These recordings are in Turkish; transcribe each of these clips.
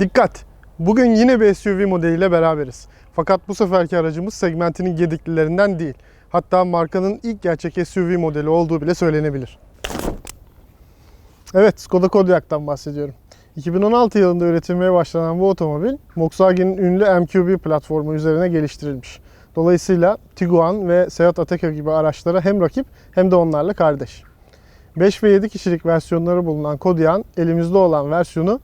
Dikkat! Bugün yine bir SUV modeliyle beraberiz. Fakat bu seferki aracımız segmentinin gediklilerinden değil. Hatta markanın ilk gerçek SUV modeli olduğu bile söylenebilir. Evet, Skoda Kodiaq'tan bahsediyorum. 2016 yılında üretilmeye başlanan bu otomobil, Volkswagen'in ünlü MQB platformu üzerine geliştirilmiş. Dolayısıyla Tiguan ve Seat Ateca gibi araçlara hem rakip hem de onlarla kardeş. 5 ve 7 kişilik versiyonları bulunan Kodiaq'ın elimizde olan versiyonu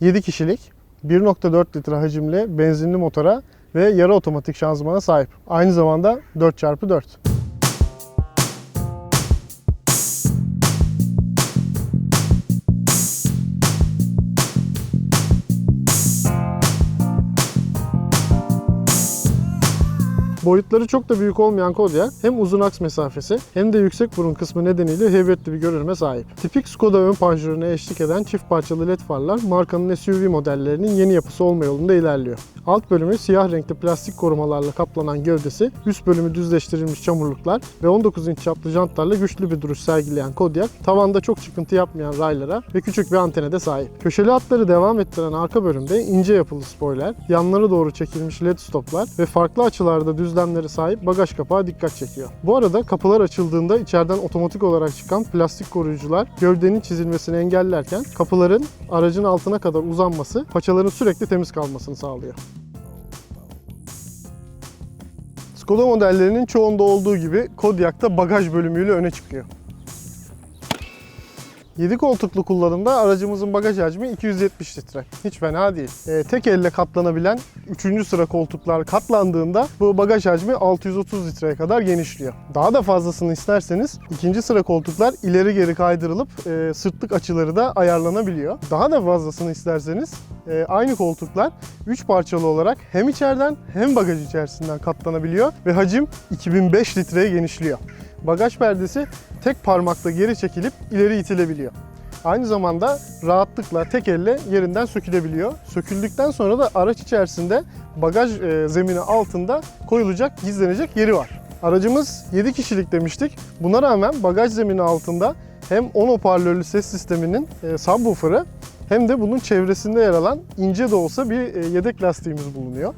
7 kişilik 1.4 litre hacimli benzinli motora ve yarı otomatik şanzımana sahip. Aynı zamanda 4x4. Boyutları çok da büyük olmayan Kodiaq hem uzun aks mesafesi hem de yüksek burun kısmı nedeniyle heybetli bir görünüme sahip. Tipik Skoda ön panjuruna eşlik eden çift parçalı led farlar markanın SUV modellerinin yeni yapısı olma yolunda ilerliyor. Alt bölümü siyah renkli plastik korumalarla kaplanan gövdesi, üst bölümü düzleştirilmiş çamurluklar ve 19 inç çaplı jantlarla güçlü bir duruş sergileyen Kodiaq, tavanda çok çıkıntı yapmayan raylara ve küçük bir antene de sahip. Köşeli hatları devam ettiren arka bölümde ince yapılı spoiler, yanlara doğru çekilmiş led stoplar ve farklı açılarda düzlemleri sahip bagaj kapağı dikkat çekiyor. Bu arada kapılar açıldığında içeriden otomatik olarak çıkan plastik koruyucular gövdenin çizilmesini engellerken kapıların aracın altına kadar uzanması paçaların sürekli temiz kalmasını sağlıyor. Skoda modellerinin çoğunda olduğu gibi Kodiaq da bagaj bölümüyle öne çıkıyor. 7 koltuklu kullanımda aracımızın bagaj hacmi 270 litre. Hiç fena değil. Ee, tek elle katlanabilen 3. sıra koltuklar katlandığında bu bagaj hacmi 630 litreye kadar genişliyor. Daha da fazlasını isterseniz ikinci sıra koltuklar ileri geri kaydırılıp e, sırtlık açıları da ayarlanabiliyor. Daha da fazlasını isterseniz e, aynı koltuklar 3 parçalı olarak hem içeriden hem bagaj içerisinden katlanabiliyor ve hacim 2005 litreye genişliyor. Bagaj perdesi tek parmakla geri çekilip ileri itilebiliyor. Aynı zamanda rahatlıkla tek elle yerinden sökülebiliyor. Söküldükten sonra da araç içerisinde bagaj e, zemini altında koyulacak, gizlenecek yeri var. Aracımız 7 kişilik demiştik. Buna rağmen bagaj zemini altında hem 10 hoparlörlü ses sisteminin e, subwoofer'ı hem de bunun çevresinde yer alan ince de olsa bir e, yedek lastiğimiz bulunuyor.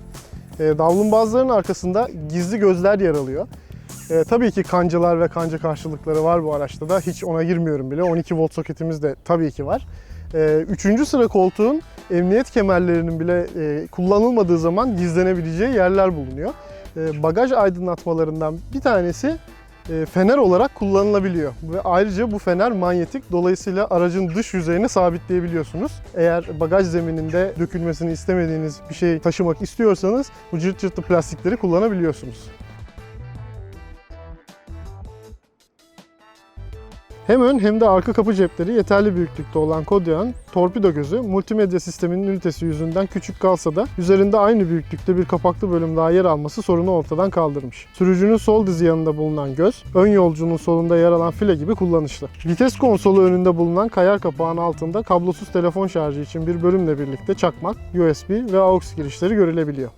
Davlumbazların arkasında gizli gözler yer alıyor. E, tabii ki kancalar ve kanca karşılıkları var bu araçta da. Hiç ona girmiyorum bile. 12 volt soketimiz de tabii ki var. E, üçüncü sıra koltuğun emniyet kemerlerinin bile e, kullanılmadığı zaman gizlenebileceği yerler bulunuyor. E, bagaj aydınlatmalarından bir tanesi e, fener olarak kullanılabiliyor. Ve ayrıca bu fener manyetik. Dolayısıyla aracın dış yüzeyine sabitleyebiliyorsunuz. Eğer bagaj zemininde dökülmesini istemediğiniz bir şey taşımak istiyorsanız bu cırt cırtlı plastikleri kullanabiliyorsunuz. Hem ön hem de arka kapı cepleri yeterli büyüklükte olan Kodiaq'ın torpido gözü multimedya sisteminin ünitesi yüzünden küçük kalsa da üzerinde aynı büyüklükte bir kapaklı bölüm daha yer alması sorunu ortadan kaldırmış. Sürücünün sol dizi yanında bulunan göz, ön yolcunun solunda yer alan file gibi kullanışlı. Vites konsolu önünde bulunan kayar kapağın altında kablosuz telefon şarjı için bir bölümle birlikte çakmak, USB ve AUX girişleri görülebiliyor.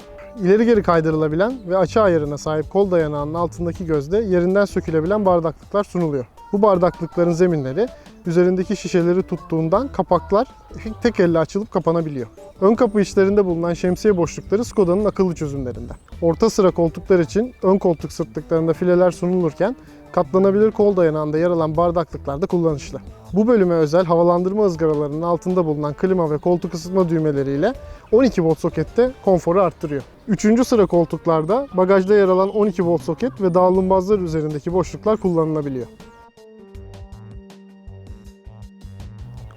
İleri geri kaydırılabilen ve açı ayarına sahip kol dayanağının altındaki gözde yerinden sökülebilen bardaklıklar sunuluyor. Bu bardaklıkların zeminleri üzerindeki şişeleri tuttuğundan kapaklar tek elle açılıp kapanabiliyor. Ön kapı içlerinde bulunan şemsiye boşlukları Skoda'nın akıllı çözümlerinden. Orta sıra koltuklar için ön koltuk sırtlıklarında fileler sunulurken katlanabilir kol dayanağında yer alan bardaklıklar da kullanışlı. Bu bölüme özel havalandırma ızgaralarının altında bulunan klima ve koltuk ısıtma düğmeleriyle 12 volt sokette konforu arttırıyor. Üçüncü sıra koltuklarda bagajda yer alan 12 volt soket ve dağılımbazlar üzerindeki boşluklar kullanılabiliyor.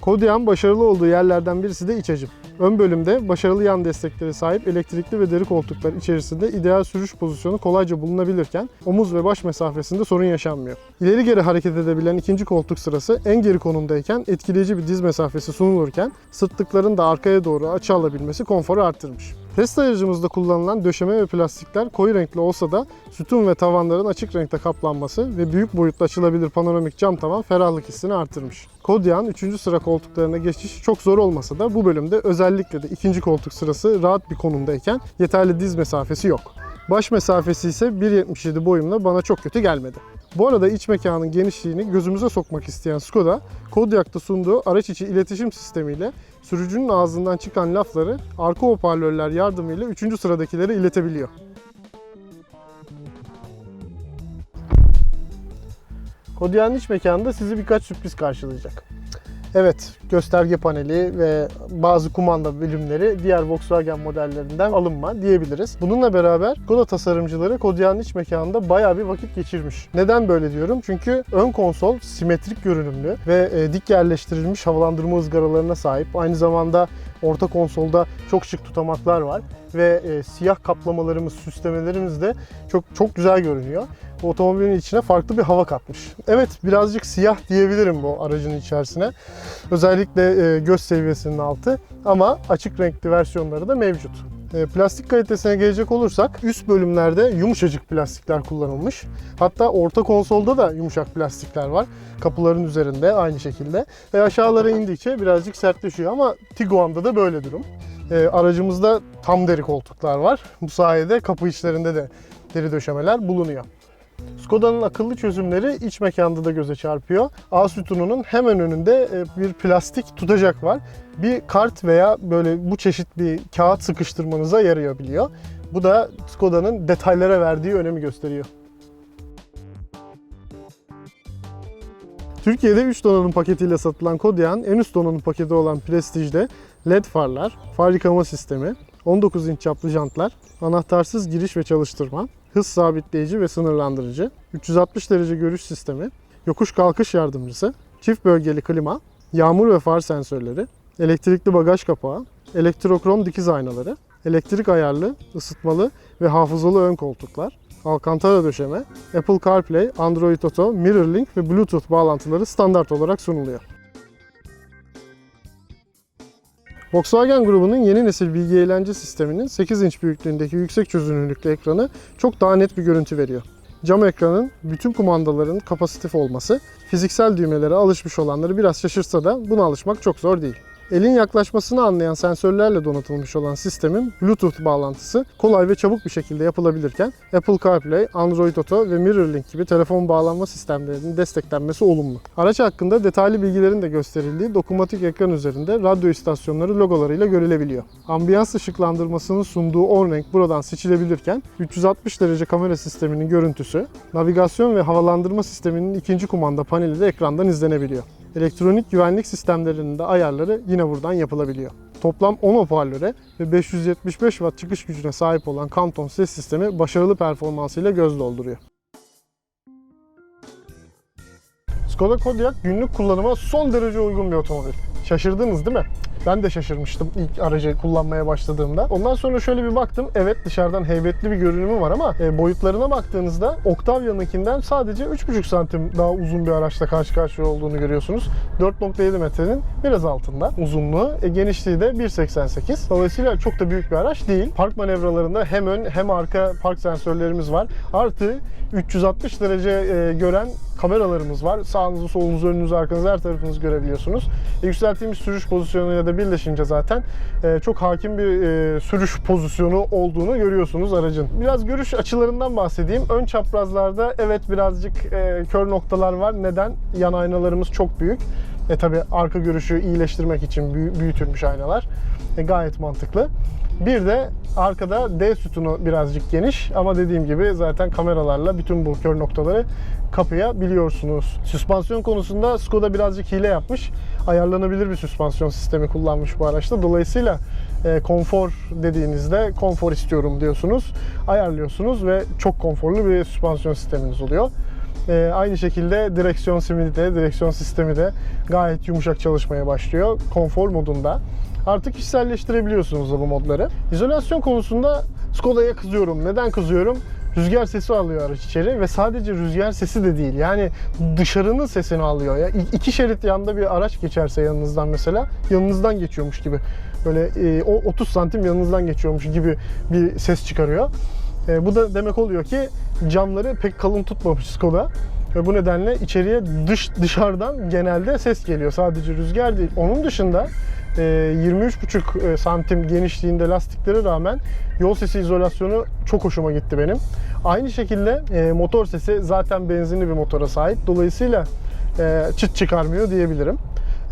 Kodiaq'ın başarılı olduğu yerlerden birisi de iç hacim. Ön bölümde başarılı yan destekleri sahip elektrikli ve deri koltuklar içerisinde ideal sürüş pozisyonu kolayca bulunabilirken omuz ve baş mesafesinde sorun yaşanmıyor. İleri geri hareket edebilen ikinci koltuk sırası en geri konumdayken etkileyici bir diz mesafesi sunulurken sırtlıkların da arkaya doğru açı alabilmesi konforu arttırmış. Test aracımızda kullanılan döşeme ve plastikler koyu renkli olsa da sütun ve tavanların açık renkte kaplanması ve büyük boyutlu açılabilir panoramik cam tavan ferahlık hissini artırmış. Kodiaq'ın 3. sıra koltuklarına geçiş çok zor olmasa da bu bölümde özellikle de ikinci koltuk sırası rahat bir konumdayken yeterli diz mesafesi yok. Baş mesafesi ise 1.77 boyumla bana çok kötü gelmedi. Bu arada iç mekanın genişliğini gözümüze sokmak isteyen Skoda, Kodiaq'ta sunduğu araç içi iletişim sistemiyle sürücünün ağzından çıkan lafları arka hoparlörler yardımıyla 3. sıradakilere iletebiliyor. Kodiaq'ın iç mekanında sizi birkaç sürpriz karşılayacak. Evet, gösterge paneli ve bazı kumanda bölümleri diğer Volkswagen modellerinden alınma diyebiliriz. Bununla beraber Skoda tasarımcıları Kodiaq'ın iç mekanında bayağı bir vakit geçirmiş. Neden böyle diyorum? Çünkü ön konsol simetrik görünümlü ve e, dik yerleştirilmiş havalandırma ızgaralarına sahip. Aynı zamanda orta konsolda çok şık tutamaklar var ve e, siyah kaplamalarımız, süslemelerimiz de çok çok güzel görünüyor. Otomobilin içine farklı bir hava katmış. Evet birazcık siyah diyebilirim bu aracın içerisine. Özellikle e, göz seviyesinin altı ama açık renkli versiyonları da mevcut. E, Plastik kalitesine gelecek olursak üst bölümlerde yumuşacık plastikler kullanılmış. Hatta orta konsolda da yumuşak plastikler var. Kapıların üzerinde aynı şekilde. Ve aşağılara indikçe birazcık sertleşiyor ama Tiguan'da da böyle durum. E, aracımızda tam deri koltuklar var. Bu sayede kapı içlerinde de deri döşemeler bulunuyor. Skoda'nın akıllı çözümleri iç mekanda da göze çarpıyor. A sütununun hemen önünde e, bir plastik tutacak var. Bir kart veya böyle bu çeşit bir kağıt sıkıştırmanıza yarayabiliyor. Bu da Skoda'nın detaylara verdiği önemi gösteriyor. Türkiye'de 3 donanım paketiyle satılan Kodiaq'ın en üst donanım paketi olan Prestige'de LED farlar, far yıkama sistemi, 19 inç çaplı jantlar, anahtarsız giriş ve çalıştırma, hız sabitleyici ve sınırlandırıcı, 360 derece görüş sistemi, yokuş kalkış yardımcısı, çift bölgeli klima, yağmur ve far sensörleri, elektrikli bagaj kapağı, elektrokrom dikiz aynaları, elektrik ayarlı, ısıtmalı ve hafızalı ön koltuklar, Alcantara döşeme, Apple CarPlay, Android Auto, MirrorLink ve Bluetooth bağlantıları standart olarak sunuluyor. Volkswagen grubunun yeni nesil bilgi eğlence sisteminin 8 inç büyüklüğündeki yüksek çözünürlüklü ekranı çok daha net bir görüntü veriyor. Cam ekranın bütün kumandaların kapasitif olması, fiziksel düğmelere alışmış olanları biraz şaşırsa da buna alışmak çok zor değil. Elin yaklaşmasını anlayan sensörlerle donatılmış olan sistemin Bluetooth bağlantısı kolay ve çabuk bir şekilde yapılabilirken Apple CarPlay, Android Auto ve MirrorLink gibi telefon bağlanma sistemlerinin desteklenmesi olumlu. Araç hakkında detaylı bilgilerin de gösterildiği dokunmatik ekran üzerinde radyo istasyonları logolarıyla görülebiliyor. Ambiyans ışıklandırmasının sunduğu 10 renk buradan seçilebilirken 360 derece kamera sisteminin görüntüsü, navigasyon ve havalandırma sisteminin ikinci kumanda paneli de ekrandan izlenebiliyor. Elektronik güvenlik sistemlerinin de ayarları yine buradan yapılabiliyor. Toplam 10 hoparlöre ve 575 watt çıkış gücüne sahip olan Canton ses sistemi başarılı performansıyla göz dolduruyor. Skoda Kodiaq günlük kullanıma son derece uygun bir otomobil. Şaşırdınız değil mi? Ben de şaşırmıştım ilk aracı kullanmaya başladığımda. Ondan sonra şöyle bir baktım. Evet dışarıdan heybetli bir görünümü var ama e, boyutlarına baktığınızda Octavia'nınkinden sadece 3,5 santim daha uzun bir araçla karşı karşıya olduğunu görüyorsunuz. 4.7 metrenin biraz altında uzunluğu. E, genişliği de 1.88. Dolayısıyla çok da büyük bir araç değil. Park manevralarında hem ön hem arka park sensörlerimiz var. Artı 360 derece e, gören kameralarımız var. Sağınızı, solunuzu, önünüzü, arkanızı her tarafınızı görebiliyorsunuz. E, yükselttiğimiz sürüş pozisyonuyla da birleşince zaten e, çok hakim bir e, sürüş pozisyonu olduğunu görüyorsunuz aracın. Biraz görüş açılarından bahsedeyim. Ön çaprazlarda evet birazcık e, kör noktalar var. Neden? Yan aynalarımız çok büyük. E tabi arka görüşü iyileştirmek için büyü- büyütülmüş aynalar. E, gayet mantıklı. Bir de arkada D sütunu birazcık geniş ama dediğim gibi zaten kameralarla bütün bu kör noktaları kapayabiliyorsunuz. Süspansiyon konusunda Skoda birazcık hile yapmış. Ayarlanabilir bir süspansiyon sistemi kullanmış bu araçta. Dolayısıyla e, konfor dediğinizde konfor istiyorum diyorsunuz. Ayarlıyorsunuz ve çok konforlu bir süspansiyon sisteminiz oluyor. E, aynı şekilde direksiyon simidi de, direksiyon sistemi de gayet yumuşak çalışmaya başlıyor konfor modunda. Artık kişiselleştirebiliyorsunuz bu modları. İzolasyon konusunda Skoda'ya kızıyorum. Neden kızıyorum? Rüzgar sesi alıyor araç içeri ve sadece rüzgar sesi de değil. Yani dışarının sesini alıyor. Ya iki şerit yanda bir araç geçerse yanınızdan mesela yanınızdan geçiyormuş gibi. Böyle e, o 30 santim yanınızdan geçiyormuş gibi bir ses çıkarıyor. E, bu da demek oluyor ki camları pek kalın tutmamış Skoda. Ve bu nedenle içeriye dış dışarıdan genelde ses geliyor. Sadece rüzgar değil. Onun dışında e, 23,5 e, santim genişliğinde lastikleri rağmen yol sesi izolasyonu çok hoşuma gitti benim. Aynı şekilde e, motor sesi zaten benzinli bir motora sahip. Dolayısıyla e, çıt çıkarmıyor diyebilirim.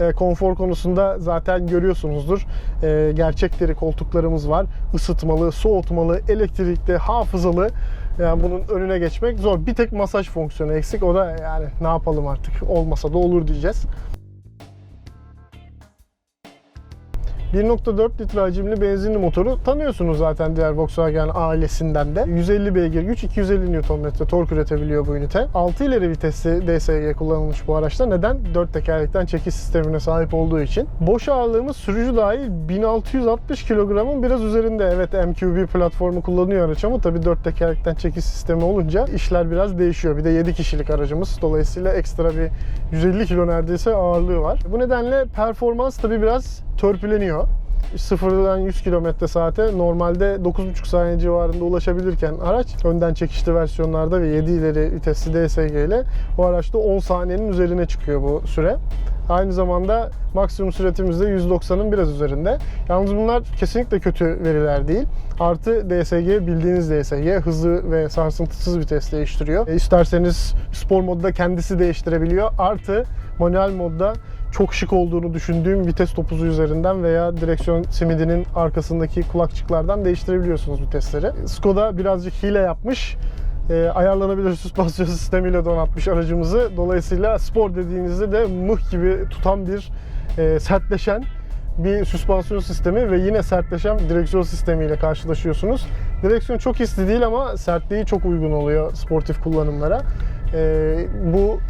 E, konfor konusunda zaten görüyorsunuzdur. E, gerçek koltuklarımız var. Isıtmalı, soğutmalı, elektrikli, hafızalı. Yani bunun önüne geçmek zor. Bir tek masaj fonksiyonu eksik. O da yani ne yapalım artık. Olmasa da olur diyeceğiz. 1.4 litre hacimli benzinli motoru tanıyorsunuz zaten diğer Volkswagen ailesinden de. 150 beygir güç, 250 Nm tork üretebiliyor bu ünite. 6 ileri vitesli DSG kullanılmış bu araçta. Neden? 4 tekerlekten çekiş sistemine sahip olduğu için. Boş ağırlığımız sürücü dahil 1660 kilogramın biraz üzerinde. Evet MQB platformu kullanıyor araç ama tabii 4 tekerlekten çekiş sistemi olunca işler biraz değişiyor. Bir de 7 kişilik aracımız. Dolayısıyla ekstra bir 150 kilo neredeyse ağırlığı var. Bu nedenle performans tabii biraz törpüleniyor. Sıfırdan 100 km saate normalde 9,5 saniye civarında ulaşabilirken araç önden çekişli versiyonlarda ve 7 ileri vitesli DSG ile o araçta 10 saniyenin üzerine çıkıyor bu süre. Aynı zamanda maksimum süratimiz de 190'ın biraz üzerinde. Yalnız bunlar kesinlikle kötü veriler değil. Artı DSG bildiğiniz DSG hızlı ve sarsıntısız vites değiştiriyor. E, İsterseniz spor modda kendisi değiştirebiliyor. Artı manuel modda çok şık olduğunu düşündüğüm vites topuzu üzerinden veya direksiyon simidinin arkasındaki kulakçıklardan değiştirebiliyorsunuz vitesleri. Skoda birazcık hile yapmış. E, ayarlanabilir süspansiyon sistemiyle donatmış aracımızı. Dolayısıyla spor dediğinizde de mıh gibi tutan bir e, sertleşen bir süspansiyon sistemi ve yine sertleşen direksiyon sistemiyle karşılaşıyorsunuz. Direksiyon çok hisli değil ama sertliği çok uygun oluyor sportif kullanımlara. E, bu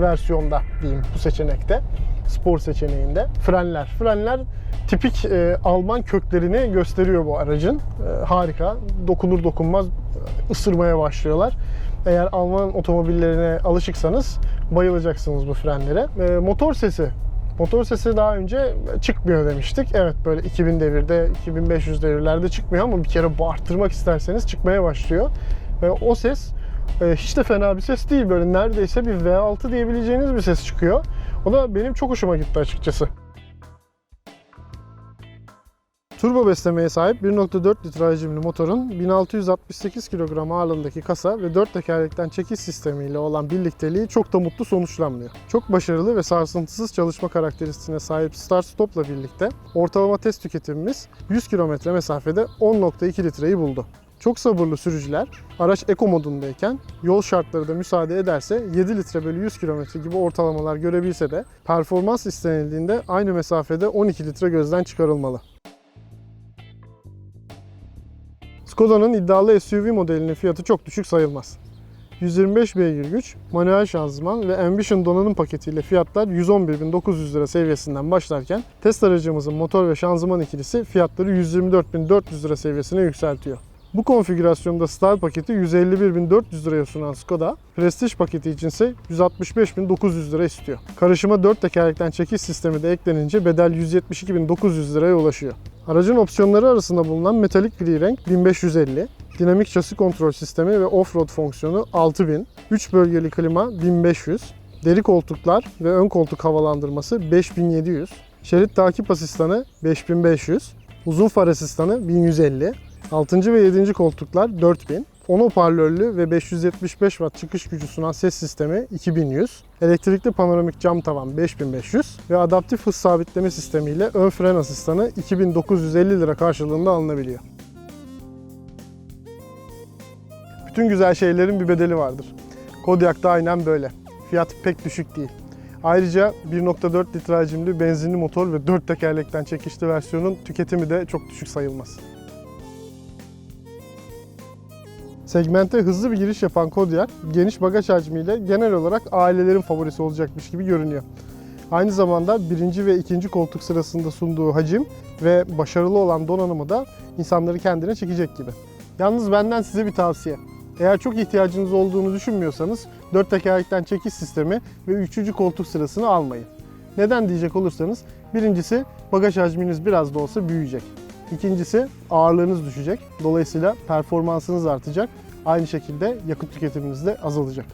versiyonda diyeyim bu seçenekte spor seçeneğinde frenler. Frenler tipik e, Alman köklerini gösteriyor bu aracın. E, harika. Dokunur dokunmaz ısırmaya başlıyorlar. Eğer Alman otomobillerine alışıksanız bayılacaksınız bu frenlere. E, motor sesi Motor sesi daha önce çıkmıyor demiştik. Evet böyle 2000 devirde, 2500 devirlerde çıkmıyor ama bir kere bağırtırmak isterseniz çıkmaya başlıyor. Ve o ses e, hiç de fena bir ses değil. Böyle neredeyse bir V6 diyebileceğiniz bir ses çıkıyor. O da benim çok hoşuma gitti açıkçası. Turbo beslemeye sahip 1.4 litre hacimli motorun 1668 kilogram ağırlığındaki kasa ve 4 tekerlekten çekiş sistemiyle olan birlikteliği çok da mutlu sonuçlanmıyor. Çok başarılı ve sarsıntısız çalışma karakteristiğine sahip start stopla birlikte ortalama test tüketimimiz 100 kilometre mesafede 10.2 litreyi buldu. Çok sabırlı sürücüler araç eko modundayken yol şartları da müsaade ederse 7 litre bölü 100 kilometre gibi ortalamalar görebilse de performans istenildiğinde aynı mesafede 12 litre gözden çıkarılmalı. Skoda'nın iddialı SUV modelinin fiyatı çok düşük sayılmaz. 125 beygir güç, manuel şanzıman ve Ambition donanım paketiyle fiyatlar 111.900 lira seviyesinden başlarken test aracımızın motor ve şanzıman ikilisi fiyatları 124.400 lira seviyesine yükseltiyor. Bu konfigürasyonda Style paketi 151.400 liraya sunan Skoda, Prestige paketi içinse 165.900 lira istiyor. Karışıma 4 tekerlekten çekiş sistemi de eklenince bedel 172.900 liraya ulaşıyor. Aracın opsiyonları arasında bulunan metalik gri renk 1550, dinamik şasi kontrol sistemi ve off-road fonksiyonu 6000, 3 bölgeli klima 1500, deri koltuklar ve ön koltuk havalandırması 5700, şerit takip asistanı 5500, uzun far asistanı 1150, 6. ve 7. koltuklar 4000, 10 hoparlörlü ve 575 watt çıkış gücü sunan ses sistemi 2100, elektrikli panoramik cam tavan 5500 ve adaptif hız sabitleme sistemiyle ön fren asistanı 2950 lira karşılığında alınabiliyor. Bütün güzel şeylerin bir bedeli vardır. Kodiaq da aynen böyle. Fiyat pek düşük değil. Ayrıca 1.4 litre hacimli benzinli motor ve 4 tekerlekten çekişli versiyonun tüketimi de çok düşük sayılmaz. Segmente hızlı bir giriş yapan Kodiaq, geniş bagaj hacmiyle genel olarak ailelerin favorisi olacakmış gibi görünüyor. Aynı zamanda birinci ve ikinci koltuk sırasında sunduğu hacim ve başarılı olan donanımı da insanları kendine çekecek gibi. Yalnız benden size bir tavsiye. Eğer çok ihtiyacınız olduğunu düşünmüyorsanız 4 tekerlekten çekiş sistemi ve 3. koltuk sırasını almayın. Neden diyecek olursanız birincisi bagaj hacminiz biraz da olsa büyüyecek. İkincisi ağırlığınız düşecek. Dolayısıyla performansınız artacak. Aynı şekilde yakıt tüketiminiz de azalacak.